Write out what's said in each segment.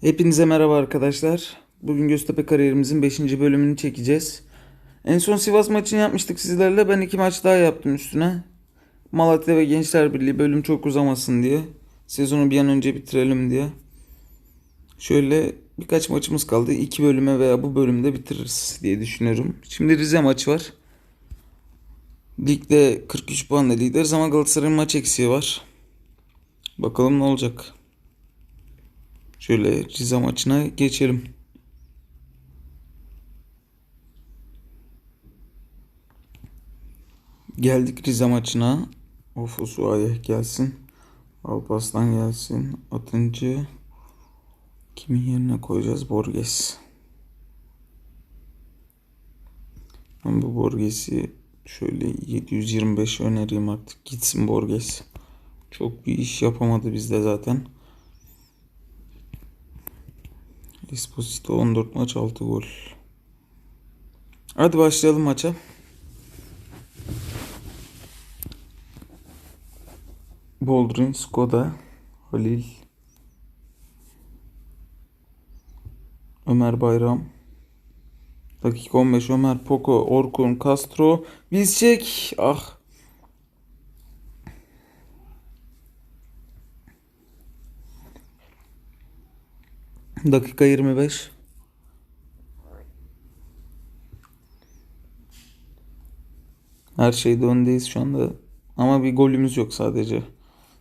Hepinize merhaba arkadaşlar. Bugün Göztepe kariyerimizin 5. bölümünü çekeceğiz. En son Sivas maçını yapmıştık sizlerle. Ben iki maç daha yaptım üstüne. Malatya ve Gençler Birliği bölüm çok uzamasın diye. Sezonu bir an önce bitirelim diye. Şöyle birkaç maçımız kaldı. İki bölüme veya bu bölümde bitiririz diye düşünüyorum. Şimdi Rize maçı var. Ligde 43 puanla lideriz ama Galatasaray'ın maç eksiği var. Bakalım ne olacak. Şöyle Rize maçına geçelim. Geldik Rize maçına. Of Usuaye gelsin. Alpaslan gelsin. Atıncı kimin yerine koyacağız? Borges. Ben bu Borges'i şöyle 725 önereyim artık. Gitsin Borges. Çok bir iş yapamadı bizde zaten. Esposito 14 maç 6 gol. Hadi başlayalım maça. Boldrin, Skoda, Halil, Ömer Bayram. Dakika 15 Ömer Poko, Orkun, Castro, Bizcek. Ah. Dakika 25. Her şeyde öndeyiz şu anda. Ama bir golümüz yok sadece.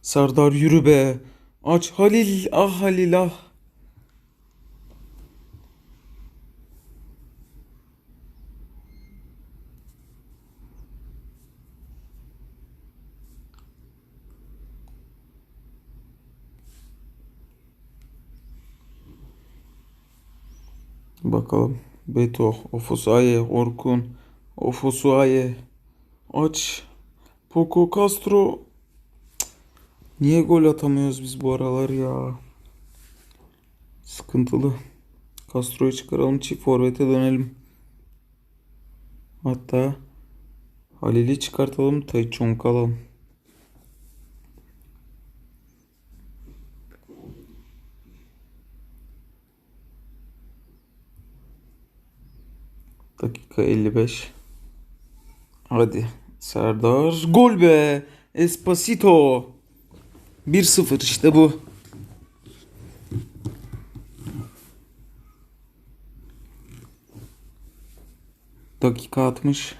Sardar yürü be. Aç Halil. Ah Halil ah. Bakalım. Beto, Ofosuaye, Orkun, Ofosuaye. Aç. Poco Castro. Niye gol atamıyoruz biz bu aralar ya? Sıkıntılı. Castro'yu çıkaralım. Çift forvete dönelim. Hatta Halil'i çıkartalım. Tayçonk alalım. Dakika 55. Hadi. Serdar. Gol be. Espasito. 1-0 işte bu. Dakika 60.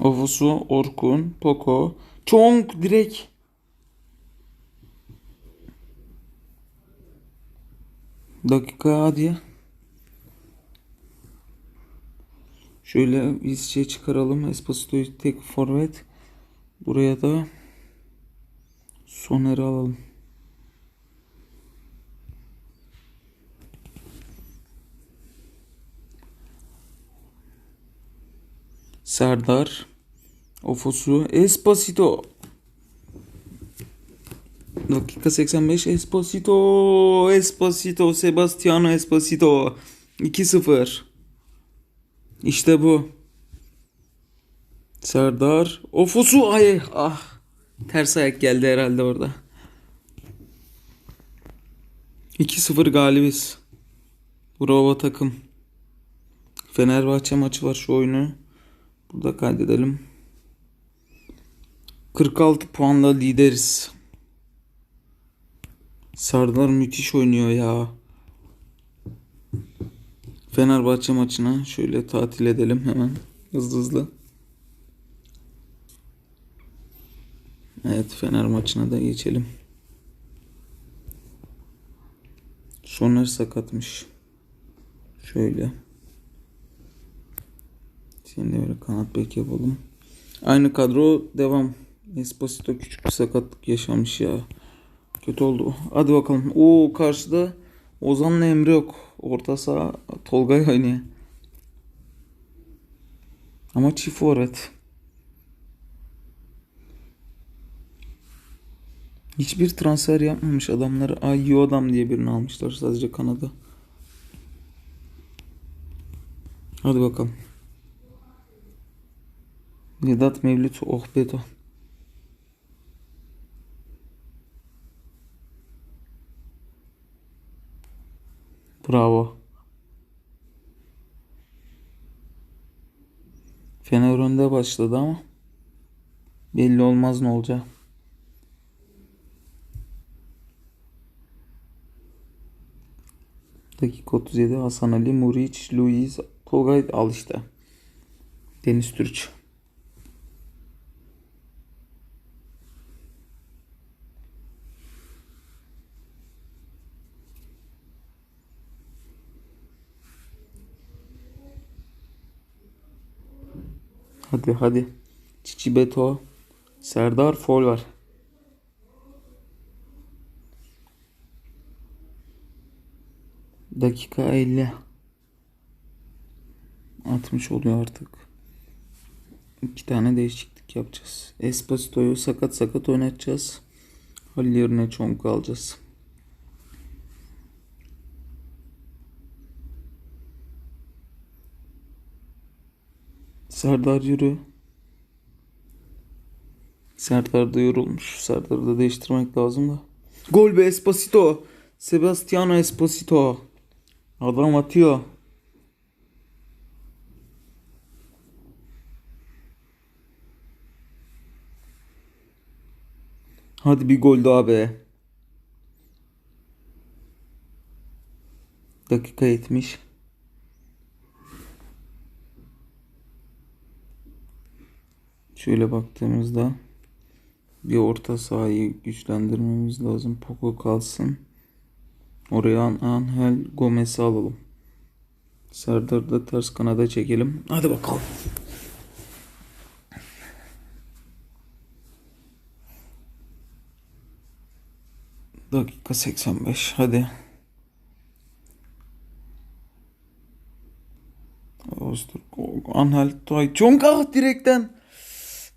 Ovusu, Orkun, Poko. Çonk direkt. Dakika hadi. Şöyle biz şey çıkaralım. Esposito'yu tek forvet. Buraya da Soner'i alalım. Serdar. Ofosu. Esposito. Dakika 85 Esposito. Esposito. Sebastiano Esposito. 2-0. İşte bu. Serdar. Ofosu ay ah. Ters ayak geldi herhalde orada. 2-0 galibiz. Bravo takım. Fenerbahçe maçı var şu oyunu. Burada kaydedelim. 46 puanla lideriz. Serdar müthiş oynuyor ya. Fenerbahçe maçına şöyle tatil edelim hemen hızlı hızlı. Evet Fener maçına da geçelim. Soner sakatmış. Şöyle. Şimdi böyle kanat bek yapalım. Aynı kadro devam. Esposito küçük bir sakatlık yaşamış ya. Kötü oldu. Hadi bakalım. Oo karşıda Ozan'la Emre yok. Orta saha Tolgay oynuyor. Ama çift forvet. Hiçbir transfer yapmamış adamlar. Ay iyi adam diye birini almışlar sadece Kanada. Hadi bakalım. Vedat Mevlüt Oh Bravo. Fener önde başladı ama belli olmaz ne olacak. Dakika 37 Hasan Ali, Muriç, Luiz, Tolgay al işte. Deniz Türüç. Hadi hadi. Çiçi Beto. Serdar Fol var. Dakika 50. 60 oluyor artık. İki tane değişiklik yapacağız. Esposito'yu sakat sakat oynatacağız. Halil yerine Çonku alacağız. Serdar yürü. Serdar da yorulmuş. Serdar'ı da değiştirmek lazım da. Gol be Esposito. Sebastiano Esposito. Adam atıyor. Hadi bir gol daha be. Dakika 70. Şöyle baktığımızda bir orta sahayı güçlendirmemiz lazım. Poco kalsın. Oraya Angel Gomez'i alalım. Serdar'ı da ters kanada çekelim. Hadi bakalım. Dakika 85. Hadi. Öztürk, Angel Tayçong ah direkten.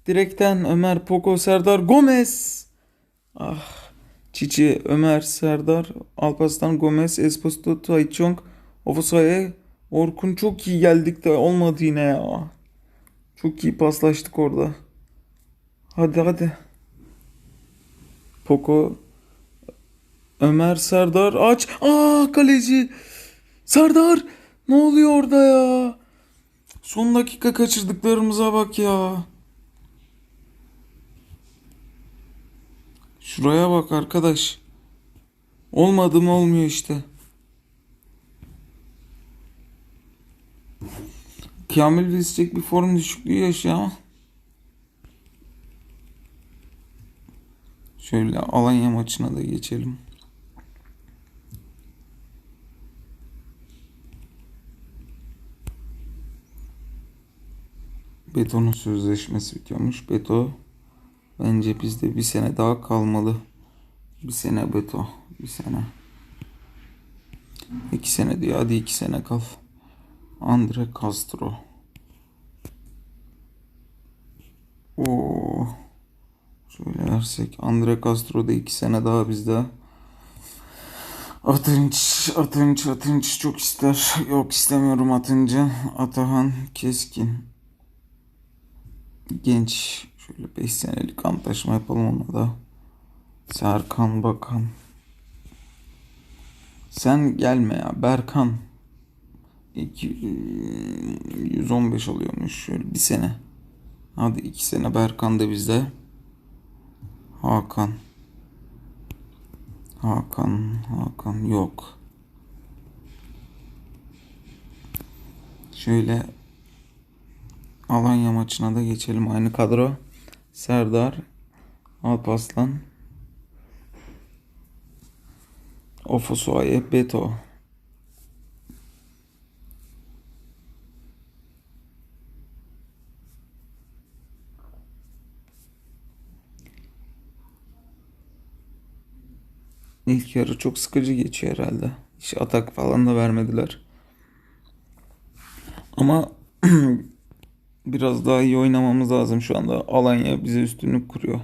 Direkten Ömer Poco Serdar Gomez. Ah. Çiçi Ömer Serdar Alparslan Gomez Esposito Tayçong Ofusa'ya Orkun çok iyi geldik de olmadı yine ya. Çok iyi paslaştık orada. Hadi hadi. Poco Ömer Serdar aç. Aa kaleci. Serdar ne oluyor orada ya? Son dakika kaçırdıklarımıza bak ya. Şuraya bak arkadaş. Olmadı mı olmuyor işte. Kamil Vizcek bir form düşüklüğü yaşıyor ama. Şöyle Alanya maçına da geçelim. Beto'nun sözleşmesi bitiyormuş. Beto bence bizde bir sene daha kalmalı. Bir sene Beto. Bir sene. İki sene diyor. Hadi iki sene kal. Andre Castro. Oo. Şöyle dersek Andre Castro da iki sene daha bizde. Atınç, Atınç, Atınç çok ister. Yok istemiyorum Atınç'ı. Atahan Keskin. Genç. Şöyle 5 senelik antlaşma yapalım ona da. Serkan Bakan. Sen gelme ya Berkan. 2, 115 alıyormuş şöyle bir sene. Hadi iki sene Berkan da bizde. Hakan. Hakan, Hakan yok. Şöyle Alanya maçına da geçelim. Aynı kadro. Serdar, Alpaslan, Ofosuaye, Beto. İlk yarı çok sıkıcı geçiyor herhalde. Hiç atak falan da vermediler. Ama biraz daha iyi oynamamız lazım şu anda. Alanya bize üstünlük kuruyor.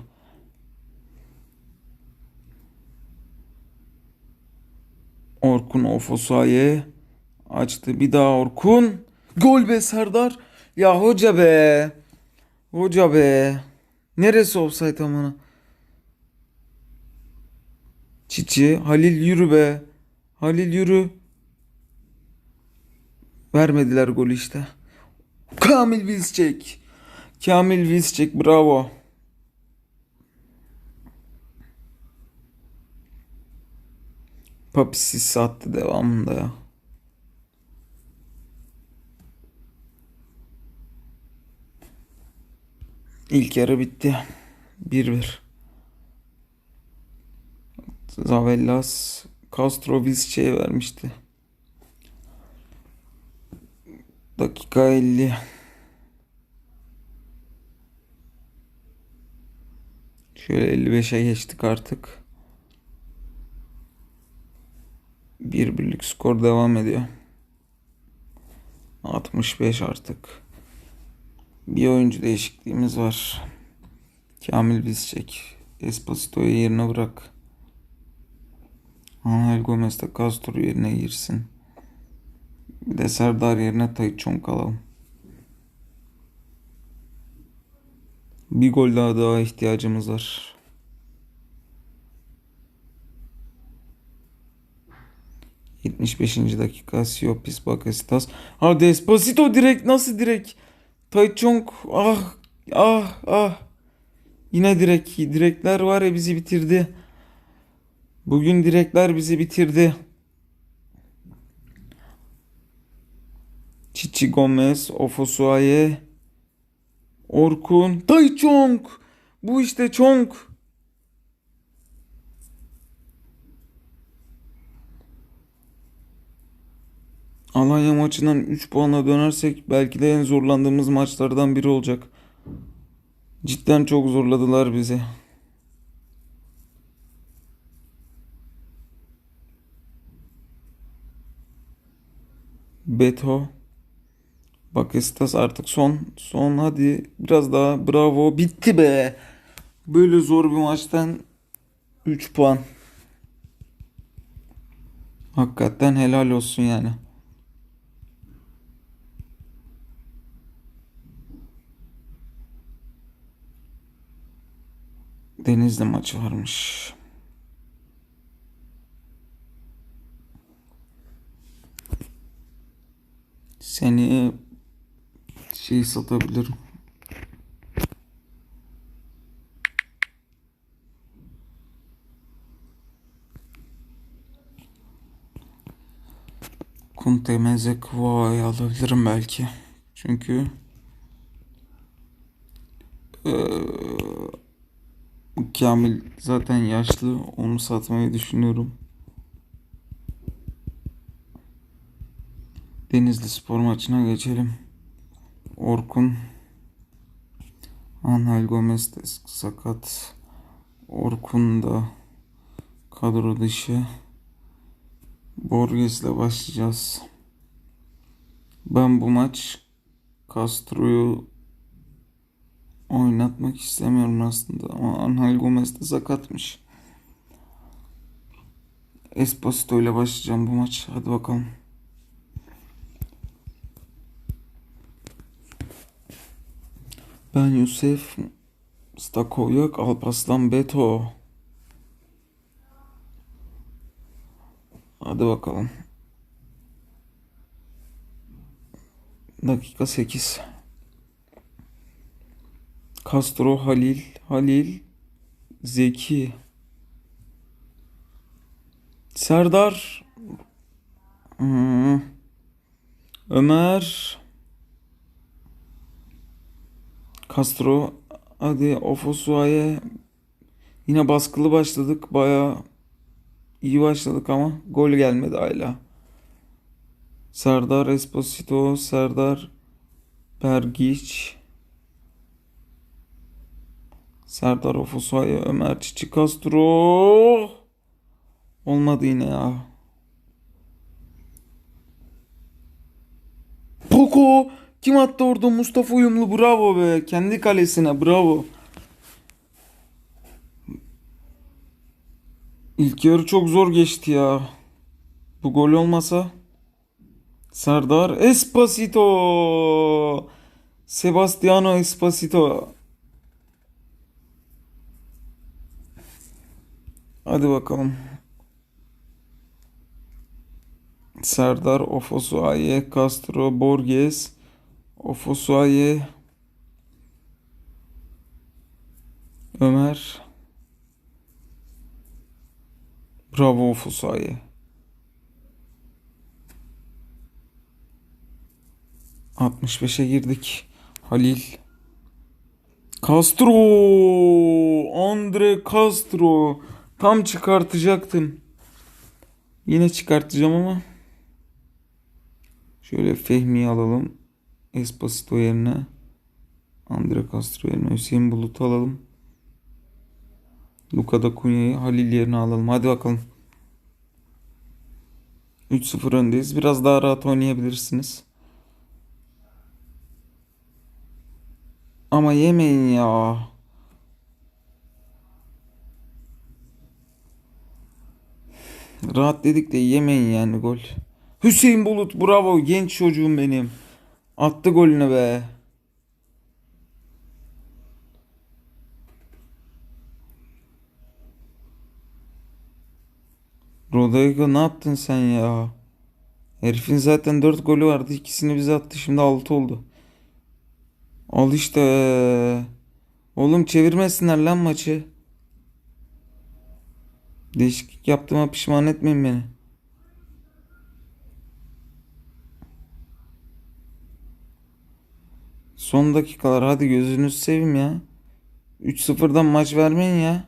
Orkun Ofosuaye açtı. Bir daha Orkun. Gol be Serdar. Ya hoca be. Hoca be. Neresi offside amına? Çiçi. Halil yürü be. Halil yürü. Vermediler golü işte. Kamil Vizcek. Kamil Vizcek bravo. Papisiz sattı devamında ya. İlk yarı bitti. 1-1. Zavellas Castro Vizcek'e vermişti. Dakika 50. Şöyle 55'e geçtik artık. Bir birlik skor devam ediyor. 65 artık. Bir oyuncu değişikliğimiz var. Kamil Vizcek. Esposito'yu yerine bırak. Angel Gomez de Castro yerine girsin. Bir de Serdar yerine Tayçon kalalım. Bir gol daha daha ihtiyacımız var. ...75. dakika Siopis Bakasitas. Ha Despacito direkt nasıl direkt? Taychong ah ah ah. Yine direkt direkler var ya bizi bitirdi. Bugün direkler bizi bitirdi. Çiçi Gomez, Ofosuaye, Orkun, Taychong. Bu işte Chong. Alanya maçından 3 puanla dönersek belki de en zorlandığımız maçlardan biri olacak. Cidden çok zorladılar bizi. Beto. Bakestas artık son. Son hadi biraz daha bravo. Bitti be. Böyle zor bir maçtan 3 puan. Hakikaten helal olsun yani. Denizli maçı varmış. Seni şey satabilirim. Kunte Mezekva'yı alabilirim belki. Çünkü eee Kamil zaten yaşlı. Onu satmayı düşünüyorum. Denizli spor maçına geçelim. Orkun Angel Gomez de sakat. Orkun da kadro dışı. Borges'le başlayacağız. Ben bu maç Castro'yu oynatmak istemiyorum aslında ama Angel Gomez de sakatmış. Esposito ile başlayacağım bu maç. Hadi bakalım. Ben Yusuf Stakoyak Alpaslan Beto. Hadi bakalım. Dakika 8. Castro Halil, Halil, Zeki, Serdar, hmm, Ömer, Castro, hadi Ofosua'ya yine baskılı başladık. Baya iyi başladık ama gol gelmedi hala. Serdar Esposito, Serdar Bergiç, Serdar Ofusay, Ömer Çiçi Castro. Olmadı yine ya. Poco. Kim attı orada? Mustafa Uyumlu. Bravo be. Kendi kalesine. Bravo. İlk yarı çok zor geçti ya. Bu gol olmasa. Serdar Esposito. Sebastiano Esposito. Hadi bakalım. Serdar Ofosuaye, Castro, Borges, Ofosuaye, Ömer. Bravo Ofosuaye. Altmış beşe girdik. Halil. Castro! Andre Castro. Tam çıkartacaktım. Yine çıkartacağım ama. Şöyle Fehmi'yi alalım. Esposito yerine. Andre Castro yerine Hüseyin Bulut'u alalım. Luka da Kunya'yı Halil yerine alalım. Hadi bakalım. 3-0 öndeyiz. Biraz daha rahat oynayabilirsiniz. Ama yemeyin ya. Rahat dedik de yemeyin yani gol. Hüseyin Bulut bravo genç çocuğum benim. Attı golünü be. Rodrigo ne yaptın sen ya? Herifin zaten 4 golü vardı. İkisini bize attı. Şimdi 6 oldu. Al işte. Oğlum çevirmesinler lan maçı. Değişiklik yaptığıma pişman etmeyin beni. Son dakikalar hadi gözünüzü seveyim ya. 3-0'dan maç vermeyin ya.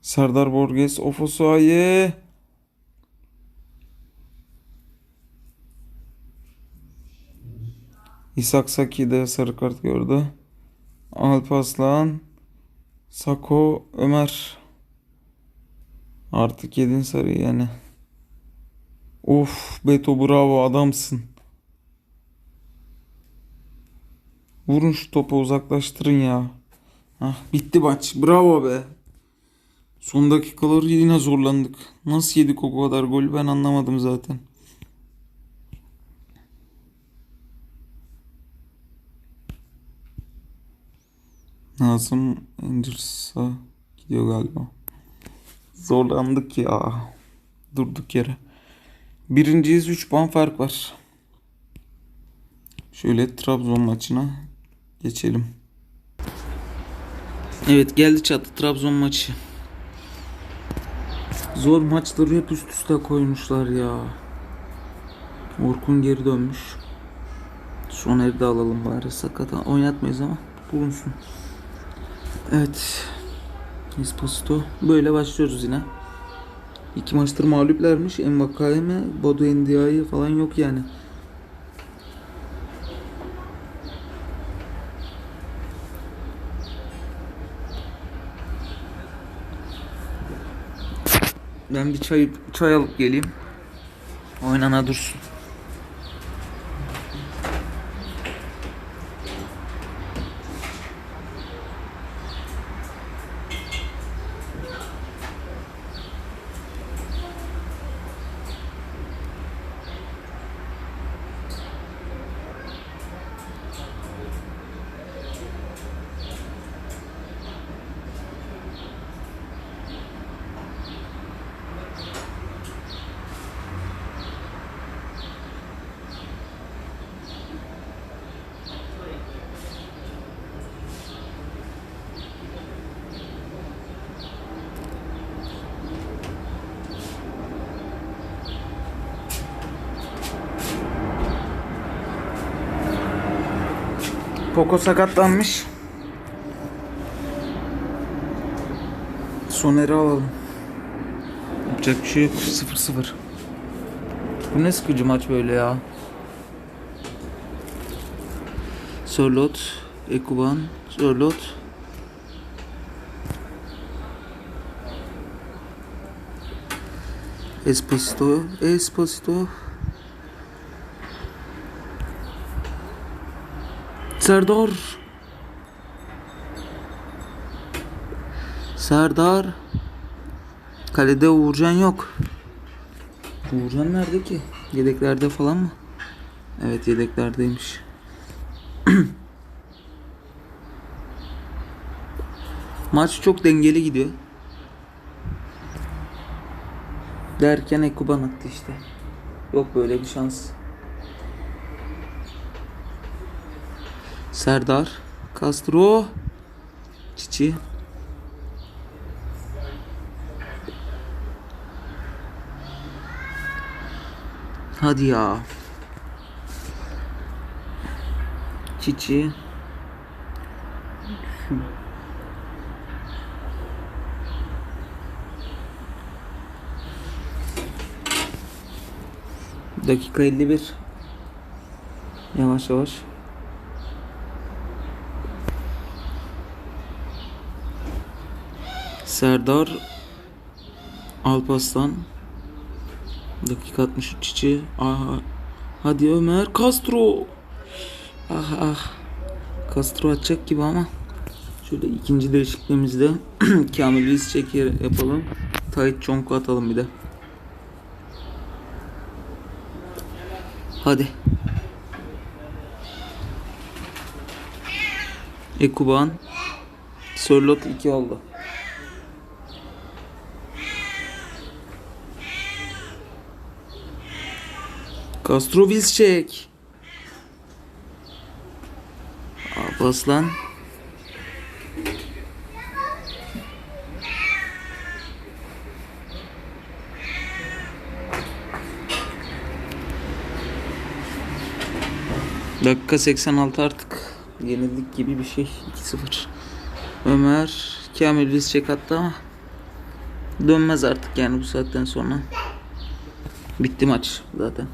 Serdar Borges, Ofosuaye. İshak Saki de sarı kart gördü. Alp Aslan, Sako, Ömer. Artık yedin sarı yani. Of Beto bravo adamsın. Vurun şu topu uzaklaştırın ya. Hah, bitti maç. Bravo be. Son dakikaları yine zorlandık. Nasıl yedik o kadar golü ben anlamadım zaten. Nazım Angers'a gidiyor galiba. Zorlandık ya. Durduk yere. Birinciyiz 3 puan fark var. Şöyle Trabzon maçına geçelim. Evet geldi çatı Trabzon maçı. Zor maçları hep üst üste koymuşlar ya. Orkun geri dönmüş. Soner'i de alalım bari sakata. Oynatmayız ama bulunsun. Evet. Esposito. Böyle başlıyoruz yine. İki maçtır mağluplermiş. Envakayeme, Bodu Endia'yı falan yok yani. Ben bir çay çay alıp geleyim. Oynana dursun. Poco sakatlanmış. Soner'i alalım. Yapacak bir şey yok. 0-0. Bu ne sıkıcı maç böyle ya. Sörlot, Ekuban, Sörlot. Esposito, Esposito. Serdar. Serdar. Kalede Uğurcan yok. Uğurcan nerede ki? Yedeklerde falan mı? Evet yedeklerdeymiş. Maç çok dengeli gidiyor. Derken Ekuban attı işte. Yok böyle bir şans. Serdar. Castro. Çiçi. Hadi ya. Çiçi. Dakika 51. Yavaş yavaş. Serdar Alpaslan Dakika 63 içi. Aha. Hadi Ömer Castro. Ah ah. Castro atacak gibi ama. Şöyle ikinci değişikliğimizde Kamil Reis çeker yapalım. Tayit Çonku atalım bir de. Hadi. Ekuban. Sörlot 2 oldu. Castro Vilcek. Abbaslan. Dakika 86 artık. Yenildik gibi bir şey. 2-0. Ömer Kamil Vilcek attı ama dönmez artık yani bu saatten sonra. Bitti maç zaten.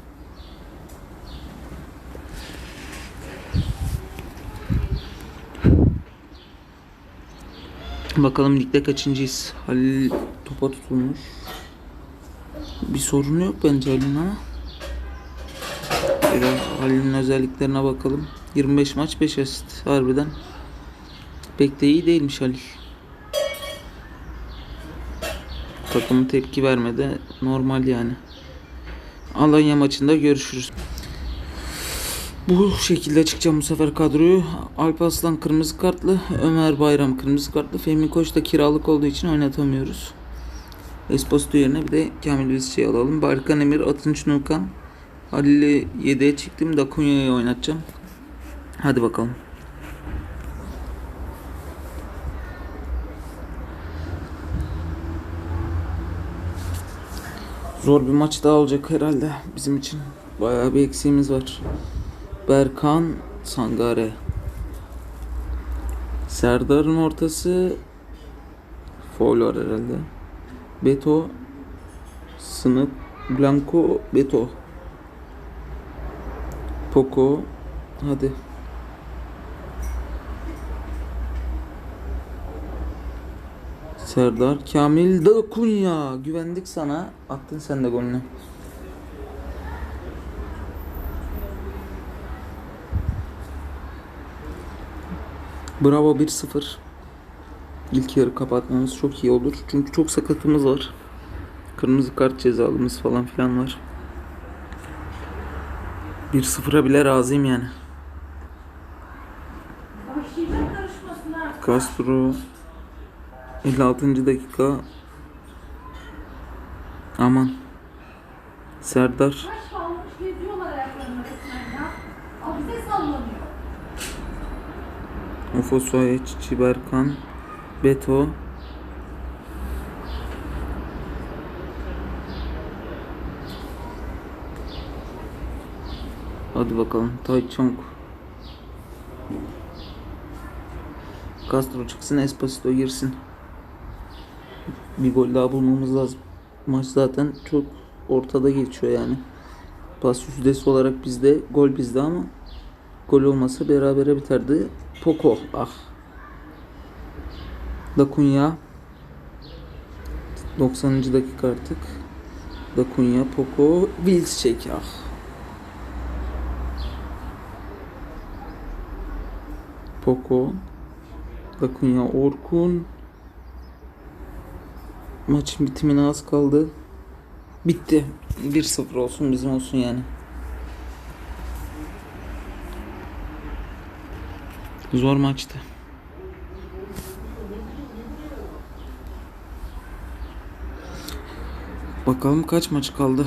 Bakalım ligde kaçıncıyız? Halil topa tutulmuş. Bir sorunu yok bence Halil'in ama. Şöyle Halil'in özelliklerine bakalım. 25 maç 5 asist harbiden. Pek de iyi değilmiş Halil. Takımı tepki vermedi. Normal yani. Alanya maçında görüşürüz. Bu şekilde çıkacağım bu sefer kadroyu. Alp Aslan kırmızı kartlı, Ömer Bayram kırmızı kartlı. Fehmi Koç da kiralık olduğu için oynatamıyoruz. Esposito yerine bir de Kamil Vizci'yi alalım. Barkan Emir, Atınç Nukan. Halil'i 7'ye çıktım. Dakunya'yı oynatacağım. Hadi bakalım. Zor bir maç daha olacak herhalde bizim için. Bayağı bir eksiğimiz var. Berkan Sangare. Serdar'ın ortası foul var herhalde. Beto Sınıf Blanco Beto. Poco Hadi. Serdar Kamil Dakunya Güvendik sana. Attın sen de golünü Bravo 1-0 İlk yarı kapatmamız çok iyi olur. Çünkü çok sakatımız var. Kırmızı kart cezalımız falan filan var. 1-0'a bile razıyım yani. Castro 56. dakika Aman Serdar Ofosoye Çiçi Berkan Beto. Hadi bakalım Taychong Castro çıksın Esposito girsin. Bir gol daha bulmamız lazım. Maç zaten çok ortada geçiyor yani. Pas yüzdesi olarak bizde Gol bizde ama Gol olmasa berabere biterdi Poco ah Dakunya 90. dakika artık Dakunya Poco Vilcek ah Poco Dakunya Orkun Maçın bitimine az kaldı. Bitti. 1-0 olsun bizim olsun yani. Zor maçtı. Bakalım kaç maç kaldı?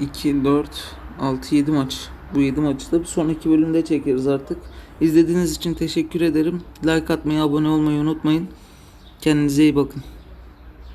2, 4, 6, 7 maç. Bu 7 maçı da bir sonraki bölümde çekeriz artık. İzlediğiniz için teşekkür ederim. Like atmayı, abone olmayı unutmayın. Kendinize iyi bakın.